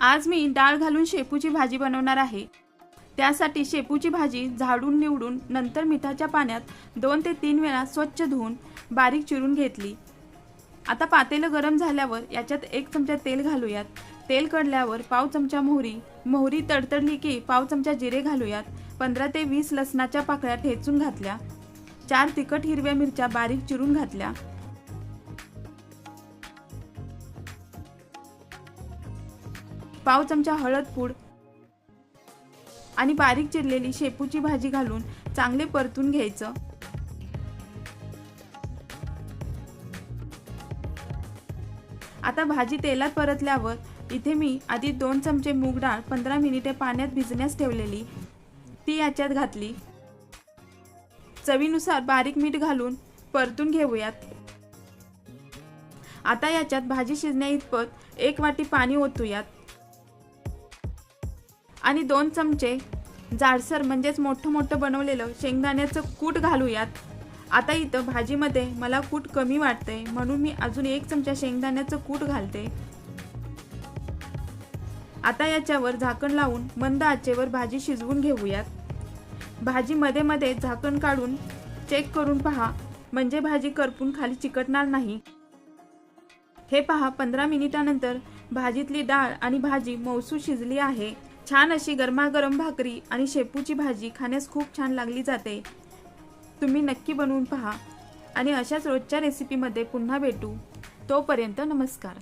आज मी डाळ घालून शेपूची भाजी बनवणार आहे. त्यासाठी शेपूची भाजी झाडून निवडून नंतर मिठाच्या पाण्यात दोन ते तीन वेळा स्वच्छ धुवून बारीक चिरून घेतली. आता पातेलं गरम झाल्यावर याच्यात एक चमचा तेल घालूयात. तेल कडल्यावर पाव चमचा मोहरी मोहरी तडतडली की पाव चमचा जिरे घालूयात. पंधरा ते वीस लसणाच्या पाकळ्या ठेचून घातल्या. चार तिखट हिरव्या मिरच्या बारीक चिरून घातल्या. पाव चमचा हळद पूड आणि बारीक चिरलेली शेपूची भाजी घालून चांगले परतून घ्यायचं. आता भाजी तेलात परतल्यावर इथे मी आधी दोन चमचे मूग डाळ पंधरा मिनिटे पाण्यात भिजण्यास ठेवलेली. ती याच्यात घातली. चवीनुसार बारीक मीठ घालून परतून घेऊयात. आता याच्यात भाजी शिजण्या इतपत एक वाटी पाणी ओतूयात. आणि दोन चमचे जाडसर म्हणजेच मोठं मोठं बनवलेलं शेंगदाण्याचं कूट घालूयात. आता इथं भाजीमध्ये मला कूट कमी वाटते म्हणून मी अजून एक चमचा शेंगदाण्याचं कूट घालते. आता याच्यावर झाकण लावून मंद आचेवर भाजी शिजवून घेऊयात. भाजी मध्ये मध्ये झाकण काढून चेक करून पहा म्हणजे भाजी करपून खाली चिकटणार नाही. हे पहा पंधरा मिनिटानंतर भाजीतली डाळ आणि भाजी मौसू शिजली आहे. छान अशी गरमागरम भाकरी आणि शेपूची भाजी खाण्यास खूप छान लागली जाते. तुम्ही नक्की बनवून पहा आणि अशाच रोजच्या रेसिपीमध्ये पुन्हा भेटू. तोपर्यंत नमस्कार.